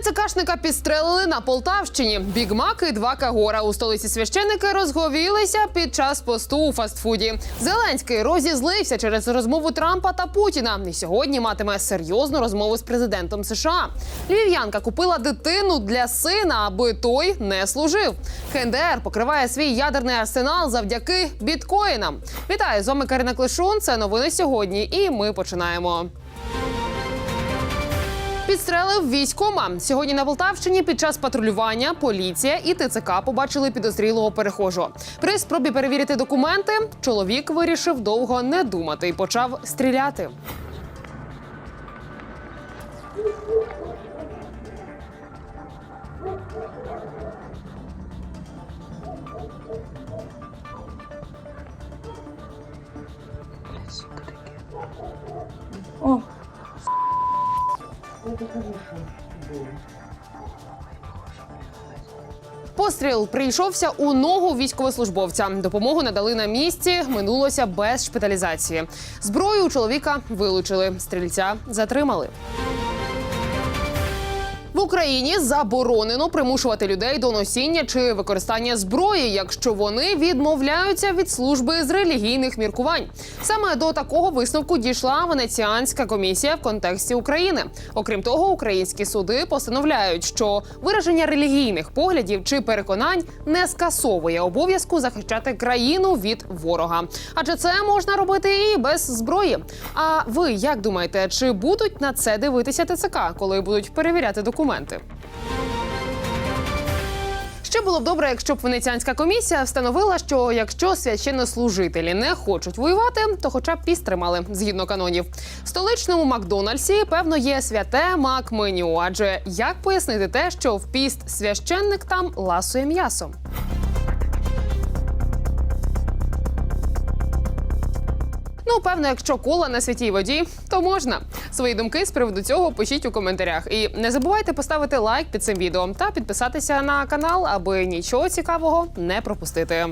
ТЦКшника підстрелили на Полтавщині. Бігмак і два кагора у столиці священники розговілися під час посту у фастфуді. Зеленський розізлився через розмову Трампа та Путіна. І сьогодні матиме серйозну розмову з президентом США. Львів'янка купила дитину для сина, аби той не служив. КНДР покриває свій ядерний арсенал завдяки біткоїнам. Вітаю з вами Карина Клишун. Це новини сьогодні. І ми починаємо. Підстрелив військома. Сьогодні на Полтавщині під час патрулювання поліція і ТЦК побачили підозрілого перехожого. При спробі перевірити документи чоловік вирішив довго не думати і почав стріляти. О, Постріл прийшовся у ногу військовослужбовця. Допомогу надали на місці. Минулося без шпиталізації. Зброю у чоловіка вилучили. Стрільця затримали. В Україні заборонено примушувати людей до носіння чи використання зброї, якщо вони відмовляються від служби з релігійних міркувань. Саме до такого висновку дійшла Венеціанська комісія в контексті України. Окрім того, українські суди постановляють, що вираження релігійних поглядів чи переконань не скасовує обов'язку захищати країну від ворога. Адже це можна робити і без зброї. А ви як думаєте, чи будуть на це дивитися ТЦК, коли будуть перевіряти документи? Ще було б добре, якщо б венеціанська комісія встановила, що якщо священнослужителі не хочуть воювати, то хоча б пістримали згідно канонів. В столичному Макдональдсі певно є святе мак-меню. Адже як пояснити те, що в піст священник там ласує м'ясо? Ну, певно, якщо кола на святій воді, то можна. Свої думки з приводу цього пишіть у коментарях. І не забувайте поставити лайк під цим відео та підписатися на канал, аби нічого цікавого не пропустити.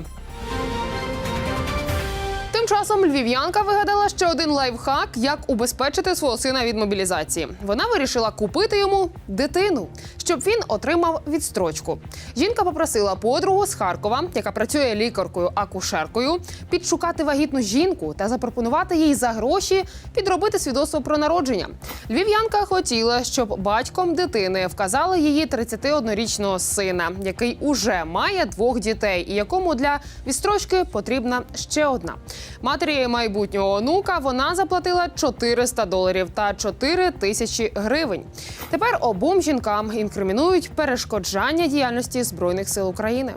Часом львів'янка вигадала ще один лайфхак, як убезпечити свого сина від мобілізації. Вона вирішила купити йому дитину, щоб він отримав відстрочку. Жінка попросила подругу з Харкова, яка працює лікаркою-акушеркою, підшукати вагітну жінку та запропонувати їй за гроші підробити свідоцтво про народження. Львів'янка хотіла, щоб батьком дитини вказали її 31-річного сина, який уже має двох дітей, і якому для відстрочки потрібна ще одна. Матері майбутнього онука вона заплатила 400 доларів та 4 тисячі гривень. Тепер обом жінкам інкримінують перешкоджання діяльності збройних сил України.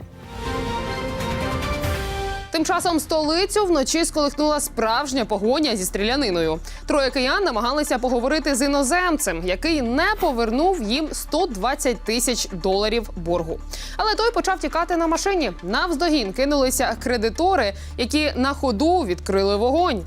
Тим часом столицю вночі сколихнула справжня погоня зі стріляниною. Троє киян намагалися поговорити з іноземцем, який не повернув їм 120 тисяч доларів боргу. Але той почав тікати на машині. Навздогін кинулися кредитори, які на ходу відкрили вогонь.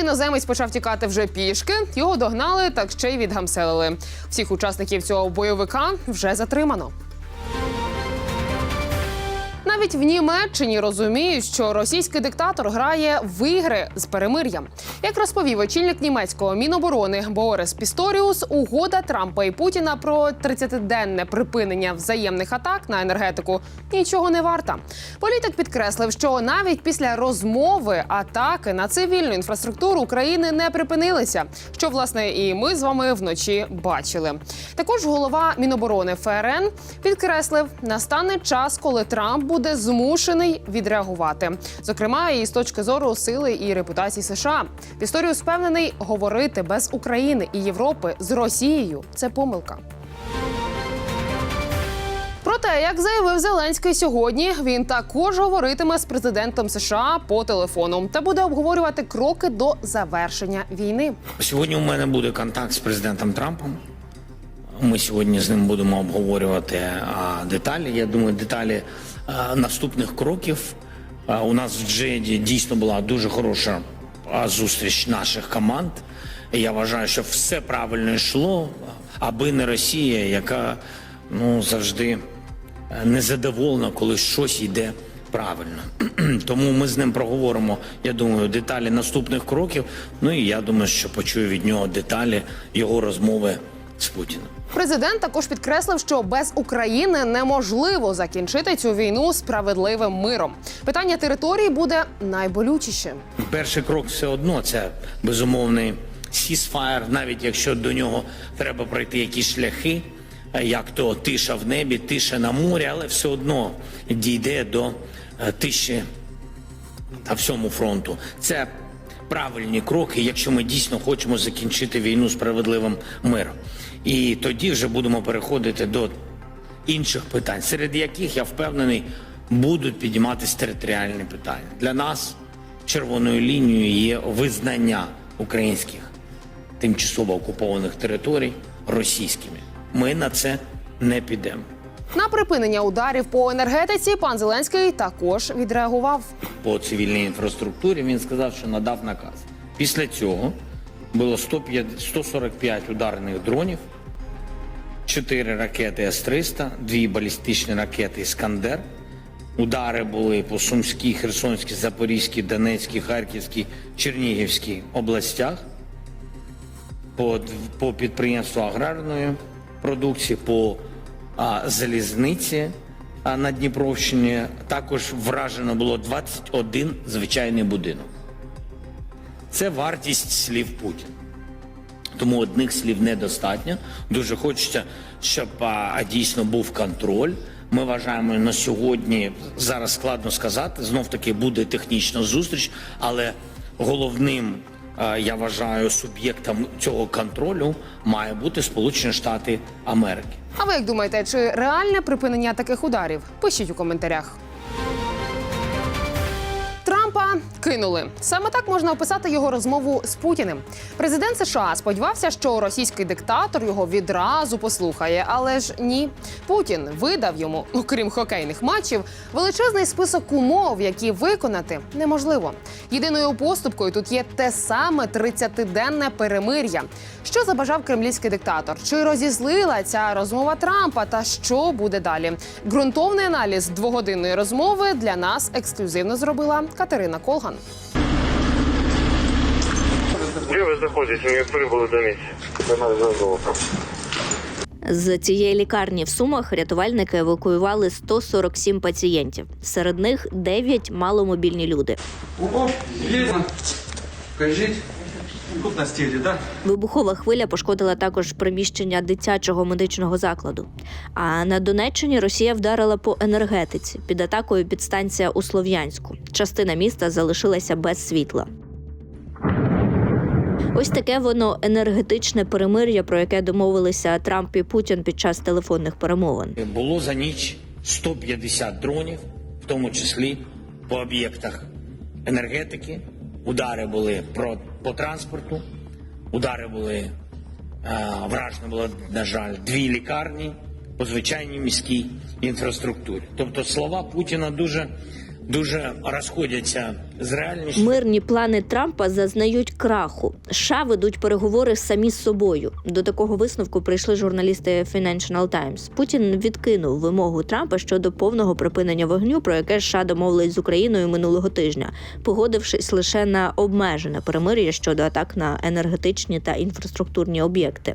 Коли іноземець почав тікати вже пішки, його догнали так ще й відгамселили. Всіх учасників цього бойовика вже затримано. Навіть в Німеччині розуміють, що російський диктатор грає в ігри з перемир'ям. Як розповів очільник німецького міноборони Борис Пісторіус, угода Трампа і Путіна про 30-денне припинення взаємних атак на енергетику нічого не варта. Політик підкреслив, що навіть після розмови атаки на цивільну інфраструктуру України не припинилися. Що власне і ми з вами вночі бачили. Також голова Міноборони ФРН підкреслив, настане час, коли Трамп буде змушений відреагувати. Зокрема, і з точки зору сили і репутації США. Пісторіус впевнений, говорити без України і Європи з Росією це помилка. Проте, як заявив Зеленський сьогодні, він також говоритиме з президентом США по телефону та буде обговорювати кроки до завершення війни. Сьогодні у мене буде контакт з президентом Трампом. Ми сьогодні з ним будемо обговорювати а, деталі. Я думаю, деталі наступних кроків. У нас в Джеді дійсно була дуже хороша зустріч наших команд. Я вважаю, що все правильно йшло, аби не Росія, яка ну завжди е, незадоволена, коли щось йде правильно. Тому ми з ним проговоримо, я думаю, деталі наступних кроків. Ну і я думаю, що почую від нього деталі його розмови з Путіним. Президент також підкреслив, що без України неможливо закінчити цю війну справедливим миром. Питання території буде найболючішим. Перший крок все одно це безумовний сісфаєр, навіть якщо до нього треба пройти якісь шляхи, як то тиша в небі, тиша на морі, але все одно дійде до е, тиші на всьому фронту. Це правильні кроки, якщо ми дійсно хочемо закінчити війну справедливим миром. І тоді вже будемо переходити до інших питань, серед яких я впевнений будуть підійматися територіальні питання. Для нас червоною лінією є визнання українських тимчасово окупованих територій російськими. Ми на це не підемо. На припинення ударів по енергетиці пан Зеленський також відреагував. по цивільній інфраструктурі. Він сказав, що надав наказ. Після цього було 105 145 ударних дронів, 4 ракети С-300, 2 балістичні ракети Іскандер. Удари були по Сумській, Херсонській, Запорізькій, Донецькій, Харківській, Чернігівській областях, по, по підприємству аграрної продукції, по а, залізниці а, на Дніпровщині. Також вражено було 21 звичайний будинок. Це вартість слів Путіна. Тому одних слів недостатньо. Дуже хочеться, щоб а, дійсно був контроль. Ми вважаємо на сьогодні зараз складно сказати. Знов таки буде технічна зустріч, але головним а, я вважаю суб'єктом цього контролю має бути Сполучені Штати Америки. А ви як думаєте, чи реальне припинення таких ударів? Пишіть у коментарях. Кинули. Саме так можна описати його розмову з Путіним. Президент США сподівався, що російський диктатор його відразу послухає, але ж ні. Путін видав йому, окрім хокейних матчів, величезний список умов, які виконати неможливо. Єдиною поступкою тут є те саме 30-денне перемир'я. Що забажав кремлівський диктатор? Чи розізлила ця розмова Трампа? Та що буде далі? Ґрунтовний аналіз двогодинної розмови для нас ексклюзивно зробила Катерина Колган. Де ви знаходитесь? Ми прибули до місця. Зв'язку. З цієї лікарні в Сумах рятувальники евакуювали 147 пацієнтів. Серед них 9 маломобільні люди. О, есть. Тут на стиле, да? Вибухова хвиля пошкодила також приміщення дитячого медичного закладу. А на Донеччині Росія вдарила по енергетиці. Під атакою підстанція у Слов'янську. Частина міста залишилася без світла. Ось таке воно енергетичне перемир'я, про яке домовилися Трамп і Путін під час телефонних перемовин. Було за ніч 150 дронів, в тому числі по об'єктах енергетики. Удари були про, по транспорту, удари були, е, вражено було, на жаль, дві лікарні по звичайній міській інфраструктурі. Тобто слова Путіна дуже, дуже розходяться з реальністю. Мирні плани Трампа зазнають краху. США ведуть переговори самі з собою. До такого висновку прийшли журналісти Financial Times. Путін відкинув вимогу Трампа щодо повного припинення вогню, про яке США домовились з Україною минулого тижня, погодившись лише на обмежене перемир'я щодо атак на енергетичні та інфраструктурні об'єкти.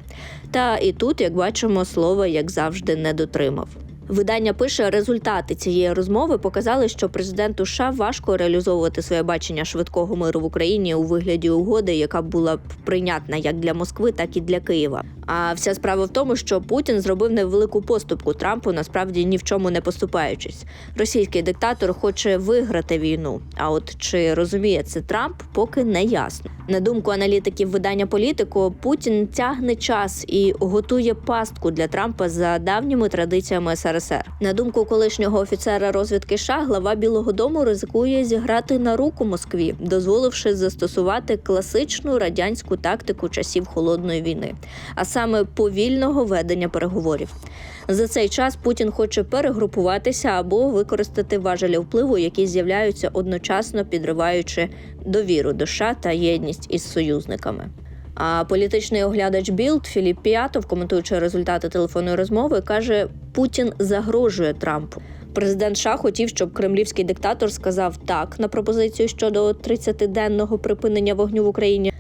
Та і тут, як бачимо, слова як завжди не дотримав. Видання пише, результати цієї розмови показали, що президенту США важко реалізовувати своє бачення швидкого миру в Україні у вигляді угоди, яка була б прийнятна як для Москви, так і для Києва. А вся справа в тому, що Путін зробив невелику поступку Трампу, насправді ні в чому не поступаючись. Російський диктатор хоче виграти війну. А от чи розуміє це Трамп, поки не ясно. На думку аналітиків видання політико, Путін тягне час і готує пастку для Трампа за давніми традиціями СРСР. На думку колишнього офіцера розвідки США, глава Білого Дому ризикує зіграти на руку Москві, дозволивши застосувати класичну радянську тактику часів холодної війни, а саме повільного ведення переговорів. За цей час Путін хоче перегрупуватися або використати важелі впливу, які з'являються одночасно підриваючи довіру до США та єдність із союзниками. А політичний оглядач Білд Філіп Піатов, коментуючи результати телефонної розмови, каже: Путін загрожує Трампу. Президент США хотів, щоб кремлівський диктатор сказав так на пропозицію щодо 30-денного припинення вогню в Україні.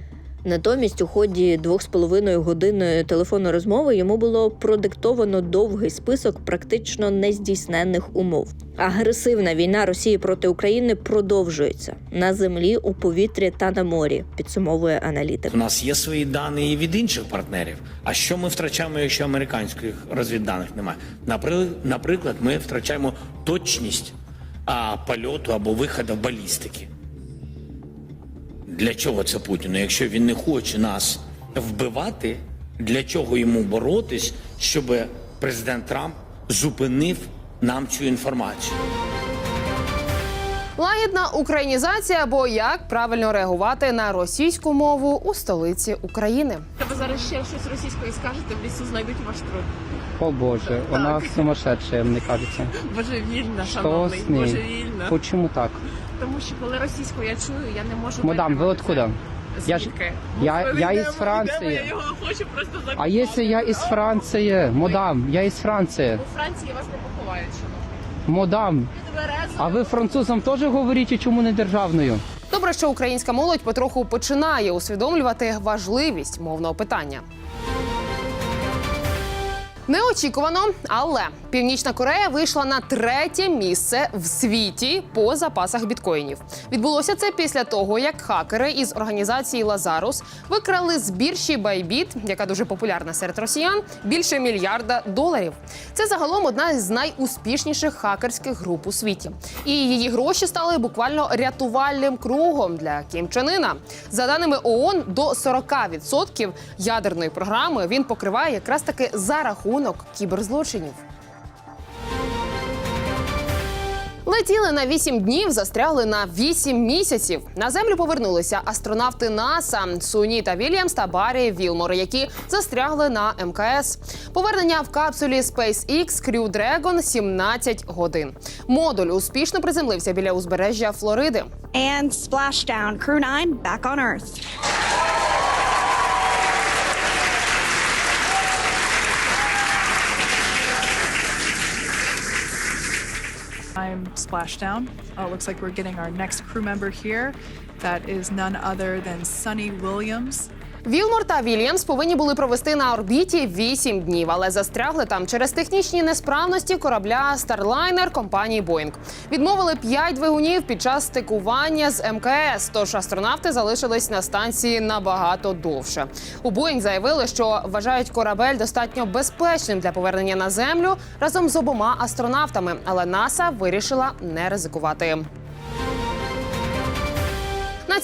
Натомість, у ході двох з половиною годинної телефонної розмови йому було продиктовано довгий список практично нездійсненних умов. Агресивна війна Росії проти України продовжується на землі, у повітрі та на морі. Підсумовує аналітик. У нас є свої дані і від інших партнерів. А що ми втрачаємо, якщо американських розвідданих немає? Напри- Наприклад, ми втрачаємо точність а, польоту або виходу балістики. Для чого це Путіну? Якщо він не хоче нас вбивати, для чого йому боротись, щоб президент Трамп зупинив нам цю інформацію? Лагідна українізація або як правильно реагувати на російську мову у столиці України. Та ви зараз ще щось російською скажете, в лісу знайдуть ваш труп. О боже, она сумасшедшая, мне кажется. Божевільна, шановний, божевільна. Почему так? Тому що коли російську я чую, я не можу Мадам, вы витримати откуда? Я ж- Звідки? я- я йдемо, із Франції. йдемо, Я його хочу просто закопати. А если я из Франции? Мадам, я из Франции. У Франції вас не поховають, шановний. Мадам, Підверезли. а ви французам теж говорите, чому не державною? Добре, що українська молодь потроху починає усвідомлювати важливість мовного питання. Неочікувано, але Північна Корея вийшла на третє місце в світі по запасах біткоїнів. Відбулося це після того, як хакери із організації Лазарус викрали з біржі Bybit, яка дуже популярна серед росіян, більше мільярда доларів. Це загалом одна з найуспішніших хакерських груп у світі. І її гроші стали буквально рятувальним кругом для Кім Чен Ына. За даними ООН, до 40% ядерної програми він покриває якраз таки за рахунок кіберзлочинів. Летіли на 8 днів, застрягли на 8 місяців. На землю повернулися астронавти НАСА Суні та Вільямс та Баррі Вілмор, які застрягли на МКС. Повернення в капсулі SpaceX Crew Dragon 17 годин. Модуль успішно приземлився біля узбережжя Флориди. And splashdown. Crew 9 back on Earth. Splashdown. Uh, looks like we're getting our next crew member here. That is none other than Sonny Williams. Вілмор та Вільямс повинні були провести на орбіті 8 днів, але застрягли там через технічні несправності корабля Starliner компанії Boeing. Відмовили 5 двигунів під час стикування з МКС. Тож астронавти залишились на станції набагато довше. У Boeing заявили, що вважають корабель достатньо безпечним для повернення на землю разом з обома астронавтами. Але НАСА вирішила не ризикувати.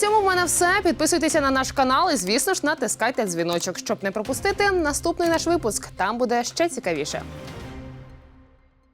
Цьому в мене все. Підписуйтеся на наш канал і, звісно ж, натискайте дзвіночок, щоб не пропустити наступний наш випуск. Там буде ще цікавіше.